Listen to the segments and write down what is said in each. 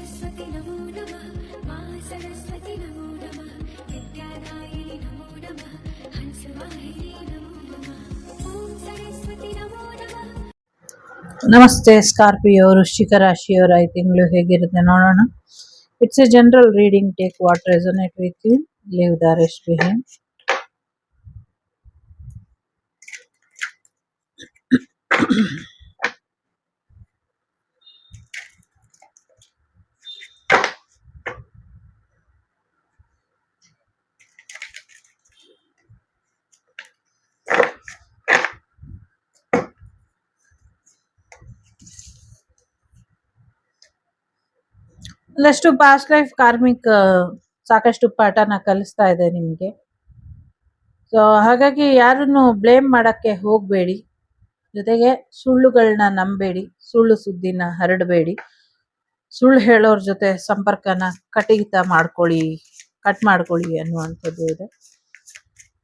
सरस्वति नमो नमः मा सरस्वति नमो नमः विद्यादायिनि नमो नमः हंसवाहिनी नमो नमः ॐ सरस्वति नमो नमः ನಮಸ್ತೆ ಸ್ಕಾರ್ಪಿಯೋ ವೃಶ್ಚಿಕ ರಾಶಿಯವರ ಈ ತಿಂಗಳು ಹೇಗಿರುತ್ತೆ ನೋಡೋಣ it's a general reading take what resonate with you leave the rest behind ಒಂದಷ್ಟು ಪಾಸ್ಟ್ ಲೈಫ್ ಕಾರ್ಮಿಕ್ ಸಾಕಷ್ಟು ಪಾಠನ ಕಲಿಸ್ತಾ ಇದೆ ನಿಮಗೆ. ಸೊ ಹಾಗಾಗಿ ಯಾರನ್ನು ಬ್ಲೇಮ್ ಮಾಡಕ್ಕೆ ಹೋಗಬೇಡಿ. ಜೊತೆಗೆ ಸುಳ್ಳುಗಳನ್ನ ನಂಬೇಡಿ, ಸುಳ್ಳು ಸುದ್ದಿನ ಹರಡಬೇಡಿ. ಸುಳ್ಳು ಹೇಳೋರ ಜೊತೆ ಸಂಪರ್ಕನ ಕಟಿಗಿತ ಮಾಡ್ಕೊಳ್ಳಿ ಕಟ್ ಮಾಡ್ಕೊಳ್ಳಿ ಅನ್ನುವಂಥದ್ದು ಇದೆ.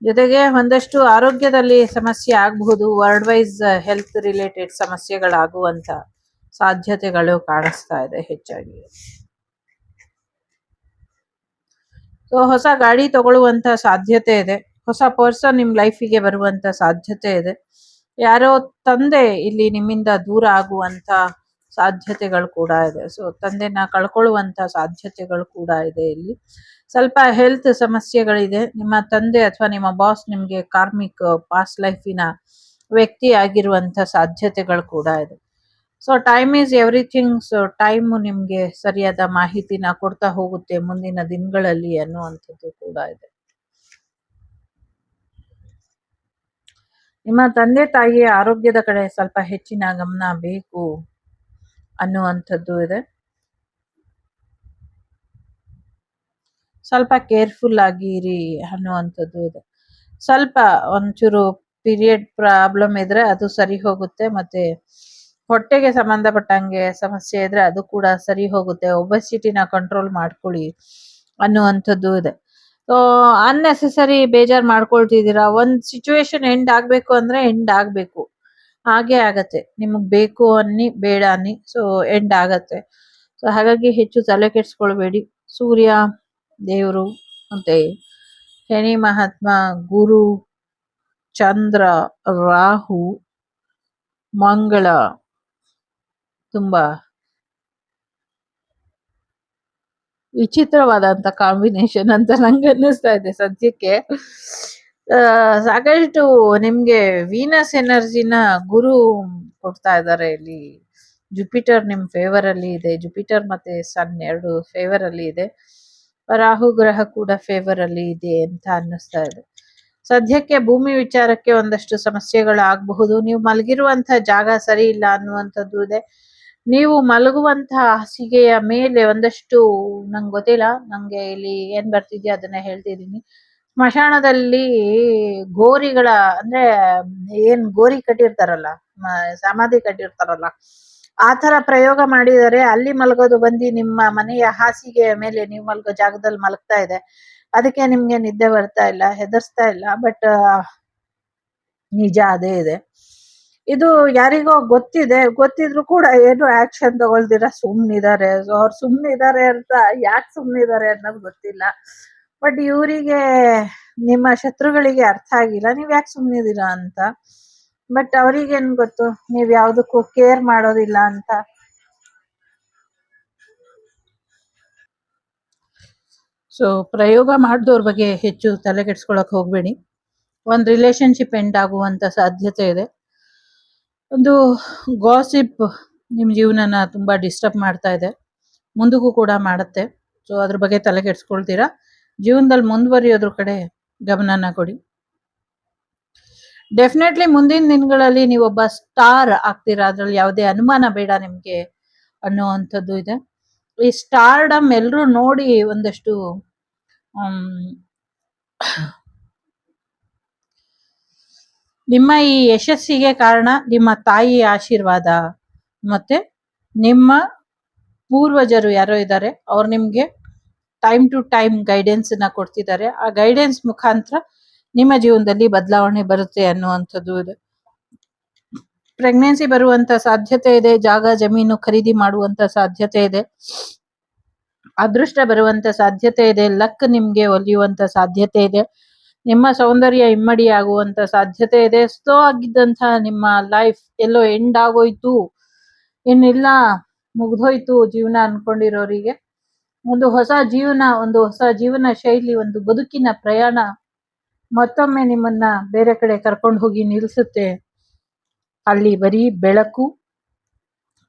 ಜೊತೆಗೆ ಒಂದಷ್ಟು ಆರೋಗ್ಯದಲ್ಲಿ ಸಮಸ್ಯೆ ಆಗಬಹುದು ವರ್ಲ್ಡ್ ವೈಸ್ ಹೆಲ್ತ್ ರಿಲೇಟೆಡ್ ಸಮಸ್ಯೆಗಳಾಗುವಂಥ ಸಾಧ್ಯತೆಗಳು ಕಾಣಿಸ್ತಾ ಇದೆ ಹೆಚ್ಚಾಗಿ. ಸೊ ಹೊಸ ಗಾಡಿ ತಗೊಳ್ಳುವಂತ ಸಾಧ್ಯತೆ ಇದೆ. ಹೊಸ ಪರ್ಸನ್ ನಿಮ್ ಲೈಫಿಗೆ ಬರುವಂತ ಸಾಧ್ಯತೆ ಇದೆ. ಯಾರೋ ತಂದೆ ಇಲ್ಲಿ ನಿಮ್ಮಿಂದ ದೂರ ಆಗುವಂತ ಸಾಧ್ಯತೆಗಳು ಕೂಡ ಇದೆ. ಸೊ ತಂದೆನ ಕಳ್ಕೊಳ್ಳುವಂತ ಸಾಧ್ಯತೆಗಳು ಕೂಡ ಇದೆ ಇಲ್ಲಿ. ಸ್ವಲ್ಪ ಹೆಲ್ತ್ ಸಮಸ್ಯೆಗಳಿದೆ. ನಿಮ್ಮ ತಂದೆ ಅಥವಾ ನಿಮ್ಮ ಬಾಸ್ ನಿಮ್ಗೆ ಕಾರ್ಮಿಕ್ ಪಾಸ್ಟ್ ಲೈಫಿನ ವ್ಯಕ್ತಿ ಆಗಿರುವಂತ ಸಾಧ್ಯತೆಗಳು ಕೂಡ ಇದೆ. So time is everything so time ನಿಮ್ಗೆ ಸರಿಯಾದ ಮಾಹಿತಿನ ಕೊಡ್ತಾ ಹೋಗುತ್ತೆ ಮುಂದಿನ ದಿನಗಳಲ್ಲಿ ಅನ್ನುವಂಥದ್ದು ಕೂಡ ಇದೆ. ನಿಮ್ಮ ತಂದೆ ತಾಯಿಯ ಆರೋಗ್ಯದ ಕಡೆ ಸ್ವಲ್ಪ ಹೆಚ್ಚಿನ ಗಮನ ಬೇಕು ಅನ್ನುವಂಥದ್ದು ಇದೆ. ಸ್ವಲ್ಪ ಕೇರ್ಫುಲ್ ಆಗಿ ಇರಿ ಅನ್ನುವಂಥದ್ದು ಇದೆ. ಸ್ವಲ್ಪ ಒಂಚೂರು ಪೀರಿಯಡ್ ಪ್ರಾಬ್ಲಮ್ ಇದ್ರೆ ಅದು ಸರಿ ಹೋಗುತ್ತೆ. ಮತ್ತೆ ಹೊಟ್ಟೆಗೆ ಸಂಬಂಧಪಟ್ಟಂಗೆ ಸಮಸ್ಯೆ ಇದ್ರೆ ಅದು ಕೂಡ ಸರಿ ಹೋಗುತ್ತೆ. ಒಬೆಸಿಟಿನ ಕಂಟ್ರೋಲ್ ಮಾಡ್ಕೊಳ್ಳಿ ಅನ್ನುವಂಥದ್ದು ಇದೆ. ಸೊ ಅನ್ನೆಸೆಸರಿ ಬೇಜಾರ್ ಮಾಡ್ಕೊಳ್ತಿದ್ದೀರಾ? ಒಂದ್ ಸಿಚುವೇಶನ್ ಎಂಡ್ ಆಗ್ಬೇಕು ಅಂದ್ರೆ ಎಂಡ್ ಆಗ್ಬೇಕು. ಹಾಗೆ ಆಗತ್ತೆ. ನಿಮಗ್ ಬೇಕು ಅನ್ನಿ, ಬೇಡ ಅನ್ನಿ ಸೊ ಎಂಡ್ ಆಗತ್ತೆ. ಸೊ ಹಾಗಾಗಿ ಹೆಚ್ಚು ತಲೆ ಕೆಡ್ಸ್ಕೊಳ್ಬೇಡಿ. ಸೂರ್ಯ, ದೇವರು ಮತ್ತೆ ಶನಿ, ಮಹಾತ್ಮ, ಗುರು, ಚಂದ್ರ, ರಾಹು, ಮಂಗಳ ತುಂಬಾ ವಿಚಿತ್ರವಾದಂತ ಕಾಂಬಿನೇಷನ್ ಅಂತ ನಂಗೆ ಅನ್ನಿಸ್ತಾ ಇದೆ ಸದ್ಯಕ್ಕೆ. ಸಾಕಷ್ಟು ನಿಮ್ಗೆ ವೀನಸ್ ಎನರ್ಜಿನ ಗುರು ಕೊಡ್ತಾ ಇದ್ದಾರೆ ಇಲ್ಲಿ. ಜುಪಿಟರ್ ನಿಮ್ ಫೇವರ್ ಅಲ್ಲಿ ಇದೆ. ಜುಪಿಟರ್ ಮತ್ತೆ ಸನ್ ಎರಡು ಫೇವರ್ ಅಲ್ಲಿ ಇದೆ. ರಾಹು ಗ್ರಹ ಕೂಡ ಫೇವರ್ ಅಲ್ಲಿ ಇದೆ ಅಂತ ಅನ್ನಿಸ್ತಾ ಇದೆ. ಸದ್ಯಕ್ಕೆ ಭೂಮಿ ವಿಚಾರಕ್ಕೆ ಒಂದಷ್ಟು ಸಮಸ್ಯೆಗಳು ಆಗಬಹುದು ನೀವು ಮಲಗಿರುವಂತಹ ಜಾಗ ಸರಿ ಇಲ್ಲ ಅನ್ನುವಂಥದ್ದು ಇದೆ. ನೀವು ಮಲಗುವಂತಹ ಹಾಸಿಗೆಯ ಮೇಲೆ ಒಂದಷ್ಟು, ನಂಗೆ ಗೊತ್ತಿಲ್ಲ, ನಂಗೆ ಇಲ್ಲಿ ಏನ್ ಬರ್ತಿದ್ಯೋ ಅದನ್ನ ಹೇಳ್ತಿದೀನಿ ಸ್ಮಶಾನದಲ್ಲಿ ಗೋರಿಗಳ, ಅಂದ್ರೆ ಏನ್ ಗೋರಿ ಕಟ್ಟಿರ್ತಾರಲ್ಲ ಸಮಾಧಿ ಕಟ್ಟಿರ್ತಾರಲ್ಲ, ಆ ತರ ಪ್ರಯೋಗ ಮಾಡಿದರೆ ಅಲ್ಲಿ ಮಲಗೋದು ಬಂದು ನಿಮ್ಮ ಮನೆಯ ಹಾಸಿಗೆಯ ಮೇಲೆ ನೀವು ಮಲಗೋ ಜಾಗದಲ್ಲಿ ಮಲಗ್ತಾ ಇದೆ. ಅದಕ್ಕೆ ನಿಮ್ಗೆ ನಿದ್ದೆ ಬರ್ತಾ ಇಲ್ಲ, ಹೆದರ್ಸ್ತಾ ಇಲ್ಲ, ಬಟ್ ನಿಜ ಅದೇ ಇದೆ. ಇದು ಯಾರಿಗೋ ಗೊತ್ತಿದೆ, ಗೊತ್ತಿದ್ರು ಕೂಡ ಏನು ಆಕ್ಷನ್ ತಗೊಳ್ದಿರ ಸುಮ್ನಿದ್ದಾರೆ ಸೊ ಅವ್ರು ಸುಮ್ನಿದ್ದಾರೆ ಅಂತ ಯಾಕೆ ಸುಮ್ನಿದ್ದಾರೆ ಅನ್ನೋದು ಗೊತ್ತಿಲ್ಲ. ಬಟ್ ಇವರಿಗೆ, ನಿಮ್ಮ ಶತ್ರುಗಳಿಗೆ ಅರ್ಥ ಆಗಿಲ್ಲ, ನೀವ್ ಯಾಕೆ ಸುಮ್ನಿದ್ದೀರಾ ಅಂತ. ಬಟ್ ಅವ್ರಿಗೇನ್ ಗೊತ್ತು? ನೀವ್ ಯಾವ್ದಕ್ಕೂ ಕೇರ್ ಮಾಡೋದಿಲ್ಲ ಅಂತ. ಸೊ ಪ್ರಯೋಗ ಮಾಡಿದವ್ರ ಬಗ್ಗೆ ಹೆಚ್ಚು ತಲೆ ಕೆಡ್ಸ್ಕೊಳಕ್ ಹೋಗ್ಬೇಡಿ. ಒಂದ್ ರಿಲೇಶನ್ಶಿಪ್ ಎಂಡ್ ಆಗುವಂತ ಸಾಧ್ಯತೆ ಇದೆ. ಒಂದು ಗಾಸಿಪ್ ನಿಮ್ಮ ಜೀವನನ ತುಂಬಾ ಡಿಸ್ಟರ್ಬ್ ಮಾಡ್ತಾ ಇದೆ. ಮುಂದಕ್ಕೂ ಕೂಡ ಮಾಡುತ್ತೆ. ಸೊ ಅದ್ರ ಬಗ್ಗೆ ತಲೆ ಕೆಡಿಸ್ಕೊಳ್ತೀರಾ? ಜೀವನದಲ್ಲಿ ಮುಂದುವರಿಯೋದ್ರ ಕಡೆ ಗಮನನ ಕೊಡಿ. ಡೆಫಿನೆಟ್ಲಿ ಮುಂದಿನ ದಿನಗಳಲ್ಲಿ ನೀವೊಬ್ಬ ಸ್ಟಾರ್ ಆಗ್ತೀರಾ? ಅದ್ರಲ್ಲಿ ಯಾವುದೇ ಅನುಮಾನ ಬೇಡ ನಿಮ್ಗೆ ಅನ್ನುವಂಥದ್ದು ಇದೆ. ಈ ಸ್ಟಾರ್ಡಮ್ ಎಲ್ಲರೂ ನೋಡಿ ಒಂದಷ್ಟು ನಿಮ್ಮ ಈ ಯಶಸ್ಸಿಗೆ ಕಾರಣ ನಿಮ್ಮ ತಾಯಿಯ ಆಶೀರ್ವಾದ. ಮತ್ತೆ ನಿಮ್ಮ ಪೂರ್ವಜರು ಯಾರೋ ಇದ್ದಾರೆ, ಅವ್ರು ನಿಮ್ಗೆ ಟೈಮ್ ಟು ಟೈಮ್ ಗೈಡೆನ್ಸ್ನ ಕೊಡ್ತಿದ್ದಾರೆ. ಆ ಗೈಡೆನ್ಸ್ ಮುಖಾಂತರ ನಿಮ್ಮ ಜೀವನದಲ್ಲಿ ಬದಲಾವಣೆ ಬರುತ್ತೆ ಅನ್ನುವಂಥದ್ದು ಇದೆ. ಪ್ರೆಗ್ನೆನ್ಸಿ ಬರುವಂತ ಸಾಧ್ಯತೆ ಇದೆ, ಜಾಗ, ಜಮೀನು ಖರೀದಿ ಮಾಡುವಂತ ಸಾಧ್ಯತೆ ಇದೆ. ಅದೃಷ್ಟ ಬರುವಂತ ಸಾಧ್ಯತೆ ಇದೆ ಲಕ್ ನಿಮ್ಗೆ ಒಲಿಯುವಂತ ಸಾಧ್ಯತೆ ಇದೆ. ನಿಮ್ಮ ಸೌಂದರ್ಯ ಇಮ್ಮಡಿ ಆಗುವಂತ ಸಾಧ್ಯತೆ ಇದೆ. ಸ್ಲೋ ಆಗಿದ್ದಂತ ನಿಮ್ಮ ಲೈಫ್ ಎಲ್ಲೋ ಎಂಡ್ ಆಗೋಯ್ತು, ಇನ್ನಿಲ್ಲ ಮುಗ್ದೋಯ್ತು ಜೀವನ ಅನ್ಕೊಂಡಿರೋರಿಗೆ. ಒಂದು ಹೊಸ ಜೀವನ, ಒಂದು ಹೊಸ ಜೀವನ ಶೈಲಿ, ಒಂದು ಬದುಕಿನ ಪ್ರಯಾಣ ಮತ್ತೊಮ್ಮೆ ನಿಮ್ಮನ್ನ ಬೇರೆ ಕಡೆ ಕರ್ಕೊಂಡು ಹೋಗಿ ನಿಲ್ಲಿಸುತ್ತೆ ಅಲ್ಲಿ ಬರೀ ಬೆಳಕು,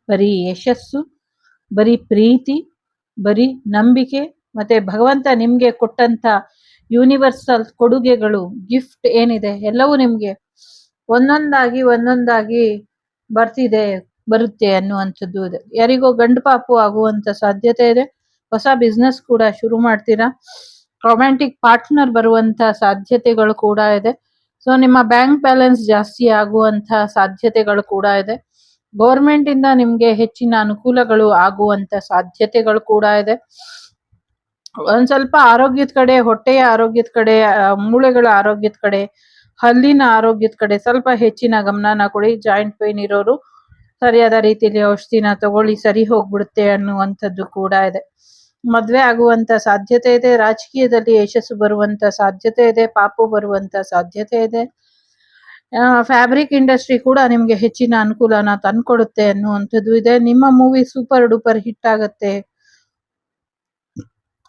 ಬರೀ ಯಶಸ್ಸು, ಬರೀ ಪ್ರೀತಿ, ಬರೀ ನಂಬಿಕೆ, ಮತ್ತೆ ಭಗವಂತ ನಿಮ್ಗೆ ಕೊಟ್ಟಂತ ಯೂನಿವರ್ಸಲ್ ಕೊಡುಗೆಗಳು, ಗಿಫ್ಟ್ ಏನಿದೆ, ಎಲ್ಲವೂ ನಿಮ್ಗೆ ಒಂದೊಂದಾಗಿ ಒಂದೊಂದಾಗಿ ಬರ್ತಿದೆ, ಬರುತ್ತೆ ಅನ್ನುವಂಥದ್ದು ಇದೆ. ಯಾರಿಗೋ ಗಂಡು ಪಾಪು ಆಗುವಂತ ಸಾಧ್ಯತೆ ಇದೆ. ಹೊಸ ಬಿಸ್ನೆಸ್ ಕೂಡ ಶುರು ಮಾಡ್ತೀರಾ? ರೊಮ್ಯಾಂಟಿಕ್ ಪಾರ್ಟ್ನರ್ ಬರುವಂತ ಸಾಧ್ಯತೆಗಳು ಕೂಡ ಇದೆ. ಸೊ ನಿಮ್ಮ ಬ್ಯಾಂಕ್ ಬ್ಯಾಲೆನ್ಸ್ ಜಾಸ್ತಿ ಆಗುವಂತ ಸಾಧ್ಯತೆಗಳು ಕೂಡ ಇದೆ. ಗೌರ್ಮೆಂಟ್ ಇಂದ ನಿಮ್ಗೆ ಹೆಚ್ಚಿನ ಅನುಕೂಲಗಳು ಆಗುವಂತ ಸಾಧ್ಯತೆಗಳು ಕೂಡ ಇದೆ. ಒಂದ್ ಸ್ವಲ್ಪ ಆರೋಗ್ಯದ ಕಡೆ, ಹೊಟ್ಟೆಯ ಆರೋಗ್ಯದ ಕಡೆ ಮೂಳೆಗಳ ಆರೋಗ್ಯದ ಕಡೆ, ಹಲ್ಲಿನ ಆರೋಗ್ಯದ ಕಡೆ ಸ್ವಲ್ಪ ಹೆಚ್ಚಿನ ಗಮನನ ಕೊಡಿ. ಜಾಯಿಂಟ್ ಪೇನ್ ಇರೋರು ಸರಿಯಾದ ರೀತಿಯಲ್ಲಿ ಔಷಧಿನ ತಗೊಳ್ಳಿ, ಸರಿ ಹೋಗ್ಬಿಡುತ್ತೆ ಅನ್ನುವಂಥದ್ದು ಕೂಡ ಇದೆ. ಮದ್ವೆ ಆಗುವಂತ ಸಾಧ್ಯತೆ ಇದೆ, ರಾಜಕೀಯದಲ್ಲಿ ಯಶಸ್ಸು ಬರುವಂತ ಸಾಧ್ಯತೆ ಇದೆ, ಪಾಪು ಬರುವಂತ ಸಾಧ್ಯತೆ ಇದೆ. ಫ್ಯಾಬ್ರಿಕ್ ಇಂಡಸ್ಟ್ರಿ ಕೂಡ ನಿಮ್ಗೆ ಹೆಚ್ಚಿನ ಅನುಕೂಲನ ತಂದ್ಕೊಡುತ್ತೆ ಅನ್ನುವಂಥದ್ದು ಇದೆ. ನಿಮ್ಮ ಮೂವಿ ಸೂಪರ್ ಡೂಪರ್ ಹಿಟ್ ಆಗತ್ತೆ.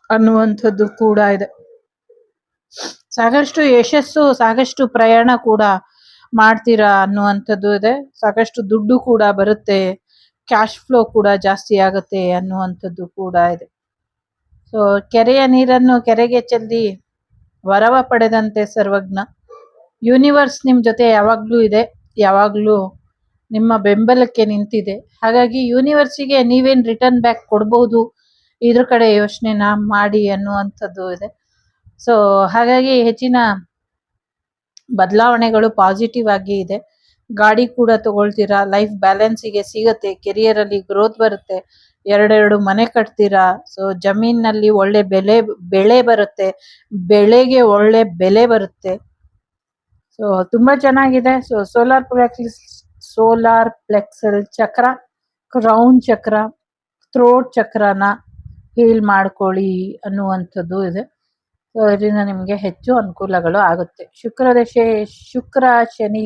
ಅನ್ನುವಂಥದ್ದು ಕೂಡ ಇದೆ. ಸಾಕಷ್ಟು ಯಶಸ್ಸು, ಸಾಕಷ್ಟು ಪ್ರಯಾಣ ಕೂಡ ಮಾಡ್ತೀರಾ ಅನ್ನುವಂಥದ್ದು ಇದೆ. ಸಾಕಷ್ಟು ದುಡ್ಡು ಕೂಡ ಬರುತ್ತೆ. ಕ್ಯಾಶ್ ಫ್ಲೋ ಕೂಡ ಜಾಸ್ತಿ ಆಗುತ್ತೆ ಅನ್ನುವಂಥದ್ದು ಕೂಡ ಇದೆ. ಸೊ ಕೆರೆಯ ನೀರನ್ನು ಕೆರೆಗೆ ಚೆಲ್ಲಿ ವರವ ಪಡೆದಂತೆ ಸರ್ವಜ್ಞ. ಯೂನಿವರ್ಸ್ ನಿಮ್ ಜೊತೆ ಯಾವಾಗ್ಲೂ ಇದೆ. ಯಾವಾಗ್ಲೂ ನಿಮ್ಮ ಬೆಂಬಲಕ್ಕೆ ನಿಂತಿದೆ. ಹಾಗಾಗಿ ಯೂನಿವರ್ಸಿಗೆ ನೀವೇನ್ ರಿಟರ್ನ್ ಬ್ಯಾಕ್ ಕೊಡ್ಬೋದು ಇದ್ರ ಕಡೆ ಯೋಚನೆನ ಮಾಡಿ ಅನ್ನುವಂಥದ್ದು ಇದೆ. ಸೊ ಹಾಗಾಗಿ ಹೆಚ್ಚಿನ ಬದಲಾವಣೆಗಳು ಪಾಸಿಟಿವ್ ಆಗಿ ಇದೆ. ಗಾಡಿ ಕೂಡ ತಗೊಳ್ತೀರಾ? ಲೈಫ್ ಬ್ಯಾಲೆನ್ಸಿಗೆ ಸಿಗತ್ತೆ. ಕೆರಿಯರ್ ಅಲ್ಲಿ ಗ್ರೋತ್ ಬರುತ್ತೆ. ಎರಡೆರಡು ಮನೆ ಕಟ್ತೀರಾ? ಸೊ ಜಮೀನಲ್ಲಿ ಒಳ್ಳೆ ಬೆಲೆ, ಬೆಳೆ ಬರುತ್ತೆ. ಬೆಳೆಗೆ ಒಳ್ಳೆ ಬೆಲೆ ಬರುತ್ತೆ. ಸೊ ತುಂಬಾ ಚೆನ್ನಾಗಿದೆ. ಸೊ ಸೋಲಾರ್ ಪ್ಲೆಕ್ಸ್ ಸೋಲಾರ್ ಪ್ಲೆಕ್ಸಲ್ ಚಕ್ರ ಕ್ರೌನ್ ಚಕ್ರ ಥ್ರೋಟ್ ಚಕ್ರನ ಹೀಲ್ ಮಾಡ್ಕೊಳ್ಳಿ ಅನ್ನುವಂಥದ್ದು ಇದೆ. ಸೊ ಇದರಿಂದ ನಿಮಗೆ ಹೆಚ್ಚು ಅನುಕೂಲಗಳು ಆಗುತ್ತೆ. ಶುಕ್ರ ದಶೆ ಶುಕ್ರ, ಶನಿ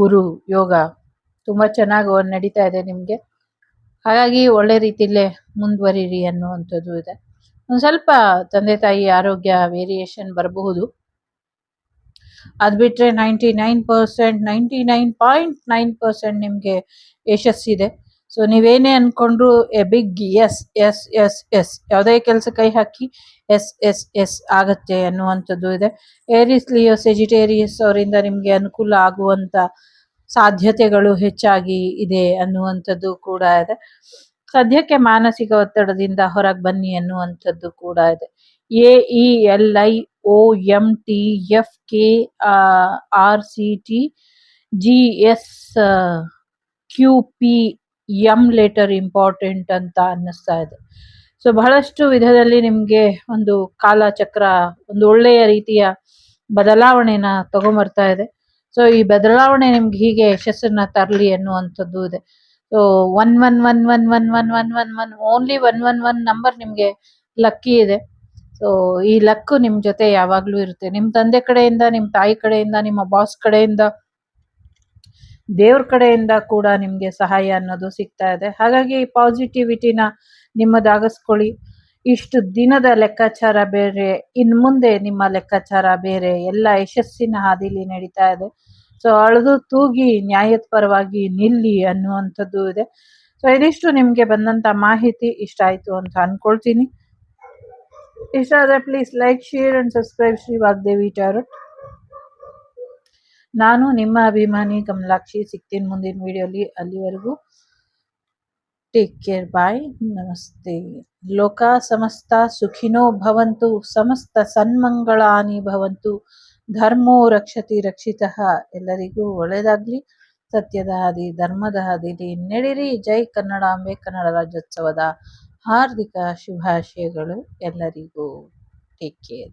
ಗುರು, ಯೋಗ ತುಂಬಾ ಚೆನ್ನಾಗಿ ನಡೀತಾ ಇದೆ ನಿಮಗೆ. ಹಾಗಾಗಿ ಒಳ್ಳೆ ರೀತಿಯಲ್ಲೇ ಮುಂದುವರಿರಿ ಅನ್ನುವಂಥದ್ದು ಇದೆ. ಒಂದು ಸ್ವಲ್ಪ ತಂದೆ ತಾಯಿ ಆರೋಗ್ಯ ವೇರಿಯೇಷನ್ ಬರಬಹುದು. ಅದು ಬಿಟ್ಟರೆ ninety nine percent ninety nine point nine percent ನಿಮಗೆ ಯಶಸ್ಸಿದೆ. ಸೊ ನೀವೇನೇ ಅನ್ಕೊಂಡ್ರು a big yes yes yes yes ಯಾವುದೇ ಕೆಲಸ ಕೈ ಹಾಕಿ ಎಸ್ ಎಸ್ ಎಸ್ ಆಗತ್ತೆ ಅನ್ನುವಂಥದ್ದು ಇದೆ. ಏರಿಸ್ ಲಿಯೋ ಸೆಜಿಟೇರಿಯಸ್ ಅವರಿಂದ ನಿಮಗೆ ಅನುಕೂಲ ಆಗುವಂತ ಸಾಧ್ಯತೆಗಳು ಹೆಚ್ಚಾಗಿ ಇದೆ ಅನ್ನುವಂಥದ್ದು ಕೂಡ ಇದೆ. ಸದ್ಯಕ್ಕೆ ಮಾನಸಿಕ ಒತ್ತಡದಿಂದ ಹೊರಗೆ ಬನ್ನಿ ಅನ್ನುವಂಥದ್ದು ಕೂಡ ಇದೆ. A E L I O M T F K R C T G S Q P M letter important ಅಂತ ಅನ್ನಿಸ್ತಾ ಇದೆ. ಸೊ ಬಹಳಷ್ಟು ವಿಧದಲ್ಲಿ ನಿಮ್ಗೆ ಒಂದು ಕಾಲಚಕ್ರ, ಒಂದು ಒಳ್ಳೆಯ ರೀತಿಯ ಬದಲಾವಣೆನ ತಗೊಂಬರ್ತಾ ಇದೆ. ಸೊ ಈ ಬದಲಾವಣೆ ನಿಮ್ಗೆ ಹೀಗೆ ಯಶಸ್ಸನ್ನ ತರಲಿ ಅನ್ನುವಂಥದ್ದು ಇದೆ. So one one one one one one one one one only one one one number ನಿಮ್ಗೆ ಲಕ್ಕಿ ಇದೆ. ಸೊ ಈ ಲಕ್ಕು ನಿಮ್ ಜೊತೆ ಯಾವಾಗಲೂ ಇರುತ್ತೆ. ನಿಮ್ ತಂದೆ ಕಡೆಯಿಂದ, ನಿಮ್ ತಾಯಿ ಕಡೆಯಿಂದ, ನಿಮ್ಮ ಬಾಸ್ ಕಡೆಯಿಂದ ದೇವ್ರ ಕಡೆಯಿಂದ ಕೂಡ ನಿಮಗೆ ಸಹಾಯ ಅನ್ನೋದು ಸಿಗ್ತಾ ಇದೆ. ಹಾಗಾಗಿ ಪಾಸಿಟಿವಿಟಿನ ನಿಮ್ಮದಾಗಿಸ್ಕೊಳ್ಳಿ. ಇಷ್ಟು ದಿನದ ಲೆಕ್ಕಾಚಾರ ಬೇರೆ, ಇನ್ ಮುಂದೆ ನಿಮ್ಮ ಲೆಕ್ಕಾಚಾರ ಬೇರೆ, ಎಲ್ಲ ಯಶಸ್ಸಿನ ಹಾದಿಲಿ ನಡೀತಾ ಇದೆ. ಸೊ ಅಳದು ತೂಗಿ ನ್ಯಾಯದ ಪರವಾಗಿ ನಿಲ್ಲಿ ಅನ್ನುವಂಥದ್ದು ಇದೆ. ಸೊ ಇದಿಷ್ಟು ನಿಮಗೆ ಬಂದಂತ ಮಾಹಿತಿ ಇಷ್ಟ ಆಯ್ತು ಅಂತ ಅನ್ಕೊಳ್ತೀನಿ. ಇಷ್ಟ ಆದರೆ please like share and subscribe Shri Vagdevi Tarot ನಾನು ನಿಮ್ಮ ಅಭಿಮಾನಿ ಕಮಲಾಕ್ಷಿ ಸಿಗ್ತೀನಿ ಮುಂದಿನ ವಿಡಿಯೋಲಿ ಅಲ್ಲಿವರೆಗೂ. ಟೇಕ್ ಕೇರ್ ಬಾಯ್ ನಮಸ್ತೆ. ಲೋಕ ಸಮಸ್ತ ಸುಖಿನೋ ಭವಂತು, ಸಮಸ್ತ ಸನ್ಮಂಗಳಾನಿ ಭವಂತು, ಧರ್ಮೋ ರಕ್ಷತಿ ರಕ್ಷಿತಃ. ಎಲ್ಲರಿಗೂ ಒಳ್ಳೆಯದಾಗ್ಲಿ ಸತ್ಯದ ಹಾದಿ, ಧರ್ಮದ ಹಾದಿಲಿ ನಡೆಯಿರಿ ಜೈ ಕನ್ನಡಾಂಬೆ ಕನ್ನಡ ರಾಜ್ಯೋತ್ಸವದ ಹಾರ್ದಿಕ ಶುಭಾಶಯಗಳು ಎಲ್ಲರಿಗೂ. Take care